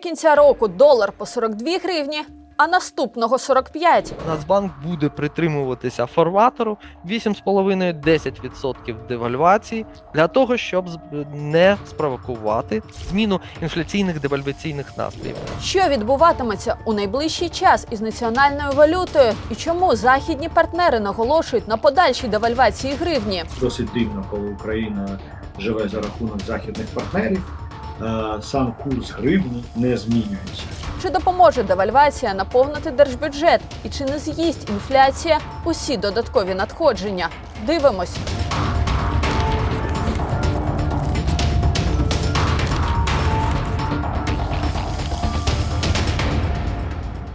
кінця року долар по 42 гривні, а наступного 45. Нацбанк буде притримуватися фарватеру 8,5-10% девальвації для того, щоб не спровокувати зміну інфляційних девальваційних настроїв. Що відбуватиметься у найближчий час із національною валютою і чому західні партнери наголошують на подальшій девальвації гривні? досить дивно, коли Україна живе за рахунок західних партнерів. Е, Сам курс гривні не змінюється. Чи допоможе девальвація наповнити держбюджет? І чи не з'їсть інфляція усі додаткові надходження? Дивимось.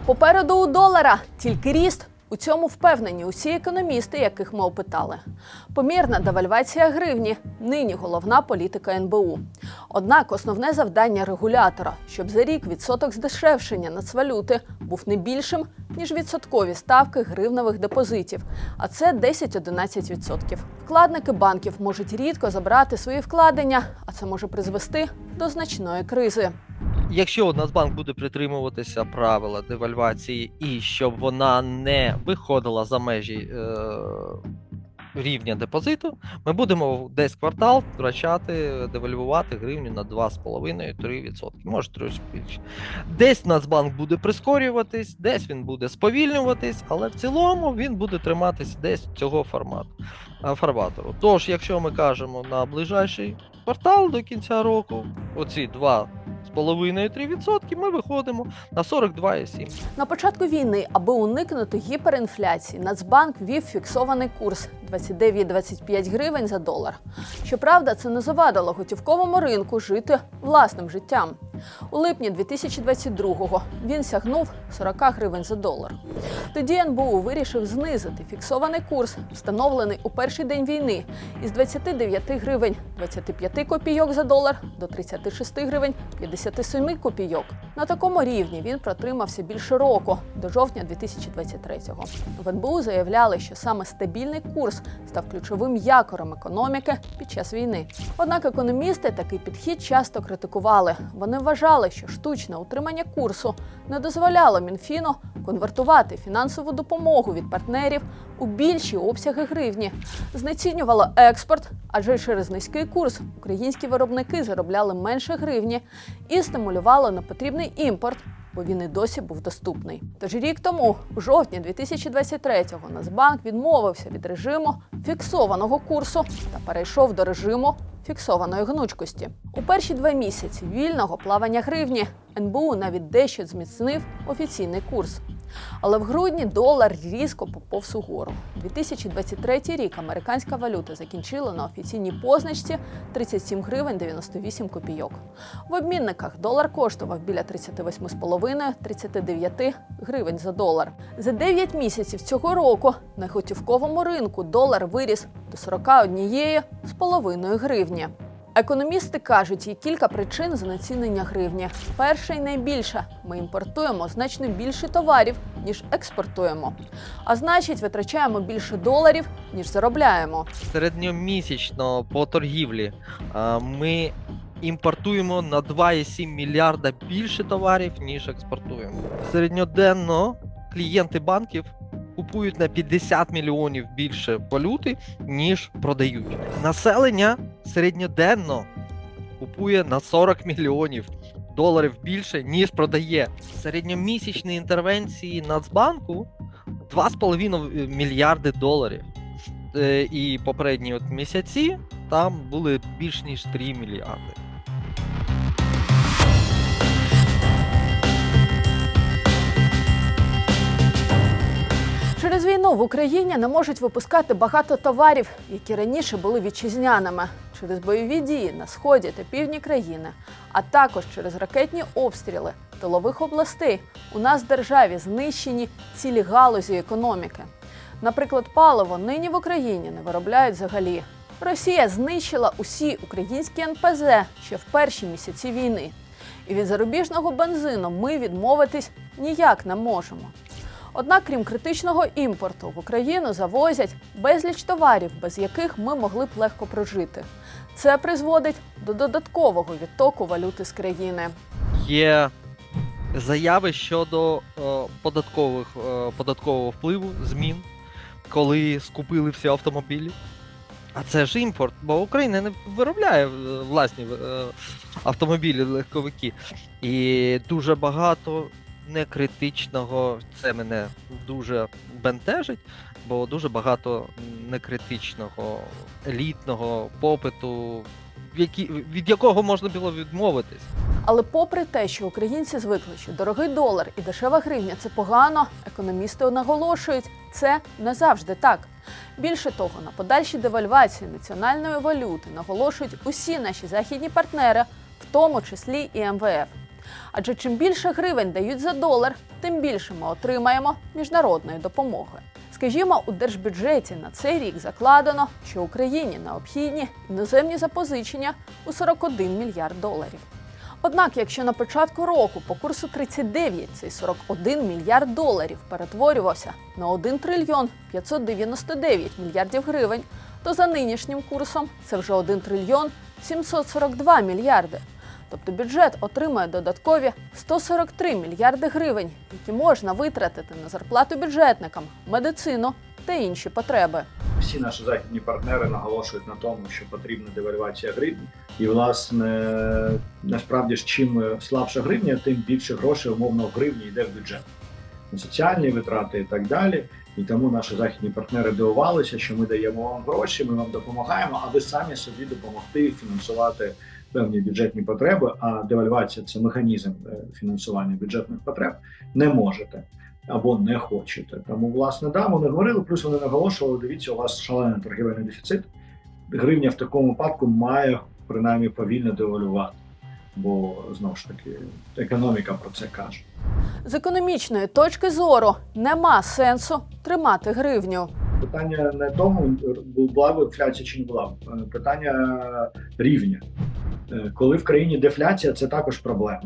Попереду у долара тільки ріст. У цьому впевнені усі економісти, яких ми опитали. Помірна девальвація гривні нині головна політика НБУ. Однак основне завдання регулятора, щоб за рік відсоток здешевшення нацвалюти був не більшим, ніж відсоткові ставки гривневих депозитів, а це 10-11%. Вкладники банків можуть рідко забрати свої вкладення, а це може призвести до значної кризи. Якщо Нацбанк буде притримуватися правила девальвації і щоб вона не виходила за межі е, рівня депозиту, ми будемо десь квартал втрачати, девальвувати гривню на 2,5-3%, може трошки більше. Десь Нацбанк буде прискорюватись, десь він буде сповільнюватись, але в цілому він буде триматись десь цього формату а. Тож, якщо ми кажемо на ближайший квартал до кінця року, оці два з половиною 3%, ми виходимо на 42,7. На початку війни, аби уникнути гіперінфляції, Нацбанк ввів фіксований курс 29-25 гривень за долар. Щоправда, це не завадило готівковому ринку жити власним життям. У липні 2022-го він сягнув 40 гривень за долар. Тоді НБУ вирішив знизити фіксований курс, встановлений у перший день війни, із 29 гривень 25 копійок за долар до 36 гривень 57 копійок. На такому рівні він протримався більше року до жовтня 2023-го. В НБУ заявляли, що саме стабільний курс став ключовим якорем економіки під час війни. Однак економісти такий підхід часто критикували. Вони вважали, що штучне утримання курсу не дозволяло Мінфіну конвертувати фінансову допомогу від партнерів у більші обсяги гривні, знецінювало експорт, адже через низький курс українські виробники заробляли менше гривні і стимулювало непотрібний імпорт. Бо він і досі був доступний. Тож рік тому, у жовтні 2023-го, Нацбанк відмовився від режиму фіксованого курсу та перейшов до режиму фіксованої гнучкості. У перші два місяці вільного плавання гривні НБУ навіть дещо зміцнив офіційний курс. Але в грудні долар різко поповз угору. 2023 рік американська валюта закінчила на офіційній позначці 37 гривень 98 копійок. В обмінниках долар коштував біля 38,5-39 гривень за долар. За 9 місяців цього року на готівковому ринку долар виріс до 41,5 гривні. Економісти кажуть, є кілька причин знецінення гривні. Перша і найбільша ми імпортуємо значно більше товарів, ніж експортуємо. А значить, витрачаємо більше доларів, ніж заробляємо. Середньомісячно по торгівлі ми імпортуємо на 2,7 мільярда більше товарів, ніж експортуємо. Середньоденно клієнти банків купують на 50 мільйонів більше валюти, ніж продають. Населення середньоденно купує на 40 мільйонів доларів більше, ніж продає. Середньомісячні інтервенції Нацбанку 2,5 мільярди доларів. Е, І попередні от місяці там були більш ніж 3 мільярди. Війну в Україні не можуть випускати багато товарів, які раніше були вітчизняними через бойові дії на сході та півдні країни, а також через ракетні обстріли тилових областей. У нас в державі знищені цілі галузі економіки. Наприклад, паливо нині в Україні не виробляють взагалі. Росія знищила усі українські НПЗ ще в перші місяці війни. І від зарубіжного бензину ми відмовитись ніяк не можемо. Однак, крім критичного імпорту, в Україну завозять безліч товарів, без яких ми могли б легко прожити. Це призводить до додаткового відтоку валюти з країни. Є заяви щодо е, податкових, е, податкового впливу, змін, коли скупили всі автомобілі. А це ж імпорт, бо Україна не виробляє е, власні автомобілі, легковики. І дуже багато некритичного, це мене дуже бентежить, бо дуже багато некритичного, елітного попиту, які, від якого можна було відмовитись. Але попри те, що українці звикли, що дорогий долар і дешева гривня це погано, економісти наголошують, це не завжди так. Більше того, на подальшій девальвації національної валюти наголошують усі наші західні партнери, в тому числі і МВФ. Адже чим більше гривень дають за долар, тим більше ми отримаємо міжнародної допомоги. Скажімо, у держбюджеті на цей рік закладено, що Україні необхідні іноземні запозичення у 41 мільярд доларів. Однак, якщо на початку року по курсу 39 цей 41 мільярд доларів перетворювався на 1 трильйон 599 мільярдів гривень, то за нинішнім курсом це вже 1 трильйон 742 мільярди. Тобто бюджет отримує додаткові 143 мільярди гривень, які можна витратити на зарплату бюджетникам, медицину та інші потреби. Всі наші західні партнери наголошують на тому, що потрібна девальвація гривні. І, власне, насправді ж чим слабша гривня, тим більше грошей умовно в гривні йде в бюджет. Соціальні витрати і так далі. І тому наші західні партнери дивувалися, що ми даємо вам гроші, ми вам допомагаємо, а ви самі собі допомогти фінансувати певні бюджетні потреби. А девальвація це механізм е, фінансування бюджетних потреб. Не можете або не хочете. Тому, власне, да, вони говорили, плюс вони наголошували, дивіться, у вас шалений торгівельний дефіцит. Гривня в такому випадку має принаймні повільно девалювати, бо знову ж таки економіка про це каже. З економічної точки зору нема сенсу тримати гривню. Питання не тому, була б інфляція чи не була. Е, питання рівня. Е, Коли в країні дефляція, це також проблема.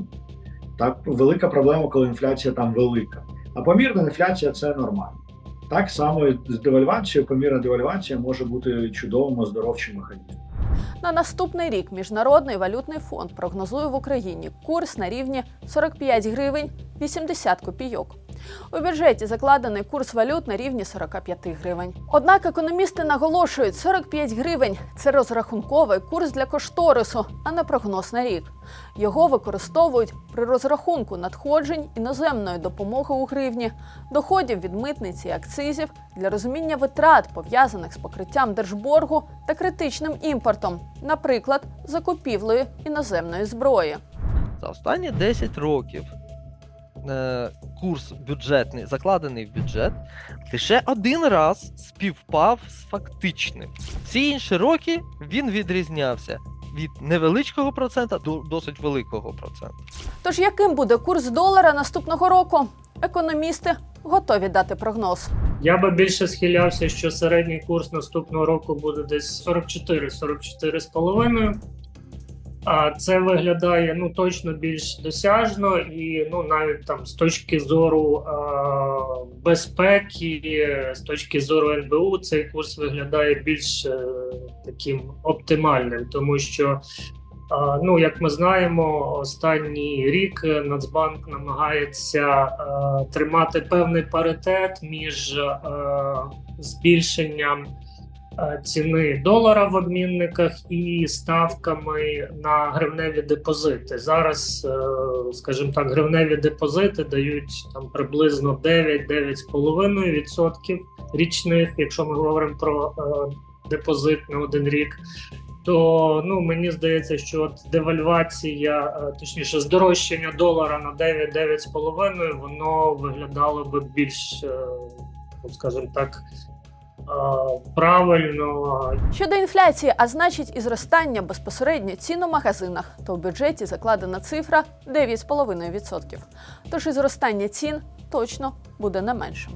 Так, велика проблема, коли інфляція там велика. А помірна інфляція це нормально. Так само з девальвацією, помірна девальвація може бути чудовим оздоровчим механізмом. На наступний рік Міжнародний валютний фонд прогнозує в Україні курс на рівні 45 гривень 80 копійок. У бюджеті закладений курс валют на рівні 45 гривень. Однак економісти наголошують, 45 гривень це розрахунковий курс для кошторису, а не прогноз на рік. Його використовують при розрахунку надходжень іноземної допомоги у гривні, доходів від митниці і акцизів для розуміння витрат, пов'язаних з покриттям держборгу та критичним імпортом, наприклад, закупівлею іноземної зброї. За останні 10 років е, курс бюджетний, закладений в бюджет, лише один раз співпав з фактичним. Всі інші роки він відрізнявся від невеличкого процента до досить великого процента. Тож яким буде курс долара наступного року? Економісти готові дати прогноз. Я би більше схилявся, що середній курс наступного року буде десь 44-44,5. А це виглядає ну точно більш досяжно, і ну навіть там з точки зору е, безпеки, з точки зору НБУ, цей курс виглядає більш е, таким оптимальним, тому що. А, Ну, як ми знаємо, останній рік Нацбанк намагається е, тримати певний паритет між е, збільшенням ціни долара в обмінниках і ставками на гривневі депозити. Зараз, е, скажімо так, гривневі депозити дають там приблизно 9-9,5% річних, якщо ми говоримо про е, депозит на один рік то ну мені здається, що от девальвація, е, точніше, здорожчання долара на 9-9,5, воно виглядало би більш, е, ну, скажімо так, е, правильно. Щодо інфляції, а значить і зростання безпосередньо цін у магазинах, то в бюджеті закладена цифра 9,5%. Тож і зростання цін точно буде не меншим.